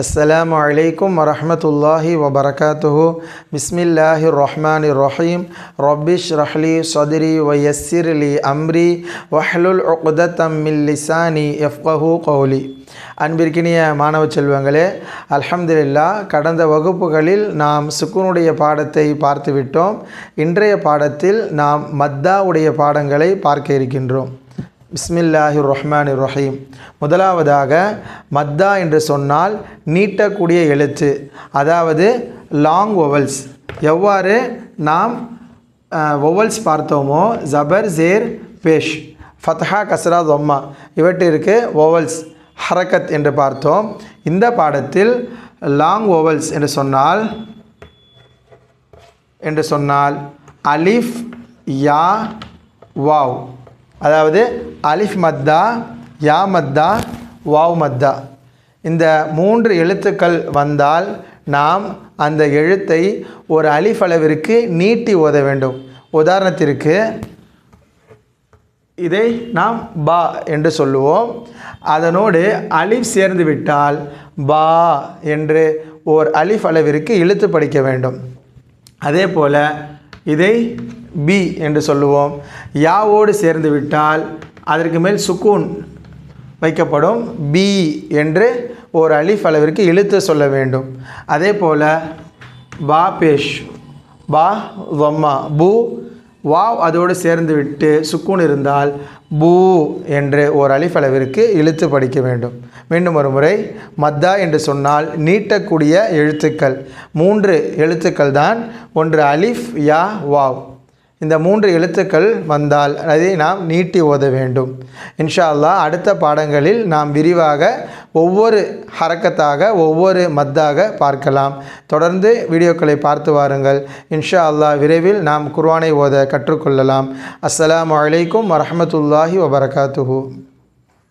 அஸ்லாம் அலைக்கும் வரமத்துல்லாஹி வபரகாத்துஹு. பிஸ்மில்லாஹி ரஹ்மான் ரஹீம் ரபிஷ் ரஹ்லி சதுரி வயஸ்ஸிர் லி அம்ரி. வஹ்லுல் உக்தத்தம் மில் லிசானி எஃப்கஹு கௌலி. அன்பிற்கினிய மாணவ செல்வங்களே அல்ஹம்துலில்லா கடந்த வகுப்புகளில் நாம் சுக்குனுடைய பாடத்தை பார்த்துவிட்டோம். இன்றைய பாடத்தில் நாம் மத்தாவுடைய பாடங்களை பார்க்க இருக்கின்றோம். பிஸ்மில்லாஹி ரஹ்மான் ரஹீம் முதலாவதாக மத்தா என்று சொன்னால் நீட்டக்கூடிய எழுத்து அதாவது லாங் ஒவல்ஸ் எவ்வாறு நாம் ஒவல்ஸ் பார்த்தோமோ ஜபர் ஜேர் பேஷ் ஃபத்ஹா கஸ்ரா தொம்மா இவற்றிற்கு ஓவல்ஸ் ஹரக்கத் என்று பார்த்தோம். இந்த பாடத்தில் லாங் ஓவல்ஸ் என்று சொன்னால் என்று சொன்னால் அலிஃப் யா வாவ். அதாவது அலிஃப் மத்தா யா மத்தா வாவ் மத்தா. இந்த மூன்று எழுத்துக்கள் வந்தால் நாம் அந்த எழுத்தை ஒரு அலிஃப் அளவிற்கு நீட்டி ஓத வேண்டும். உதாரணத்திற்கு இதை நாம் பா என்று சொல்லுவோம். அதனோடு அலிஃப் சேர்ந்து விட்டால் பா என்று ஓர் அலிஃப் அளவிற்கு இழுத்து படிக்க வேண்டும். அதே போல் இதை பி என்று சொல்லுவோம். யாவோடு சேர்ந்து விட்டால் அதற்கு மேல் சுக்கூன் வைக்கப்படும். பி என்று ஒரு அலிஃப் அளவிற்கு இழுத்து சொல்ல வேண்டும். அதே போல் பா பேஷ் பா வம்மா பூ வாவ் அதோடு சேர்ந்து விட்டு சுக்கூன் இருந்தால் பூ என்று ஓர் அலிஃப் அளவிற்கு இழுத்து படிக்க வேண்டும். மீண்டும் ஒரு முறை மத்தா என்று சொன்னால் நீட்டக்கூடிய எழுத்துக்கள். மூன்று எழுத்துக்கள் தான். ஒன்று அலிஃப் யா வாவ். இந்த மூன்று எழுத்துக்கள் வந்தால் அதை நாம் நீட்டி ஓத வேண்டும். இன்ஷா அல்லாஹ் அடுத்த பாடங்களில் நாம் விரிவாக ஒவ்வொரு ஹரக்கத்தாக ஒவ்வொரு மத்தாக பார்க்கலாம். தொடர்ந்து வீடியோக்களை பார்த்து வாருங்கள். இன்ஷா அல்லாஹ் விரைவில் நாம் குர்வானை ஓத கற்றுக்கொள்ளலாம். அஸ்லாம் அலைக்கும் வரமத்துல்லாஹி வபரகாத்துஹூ.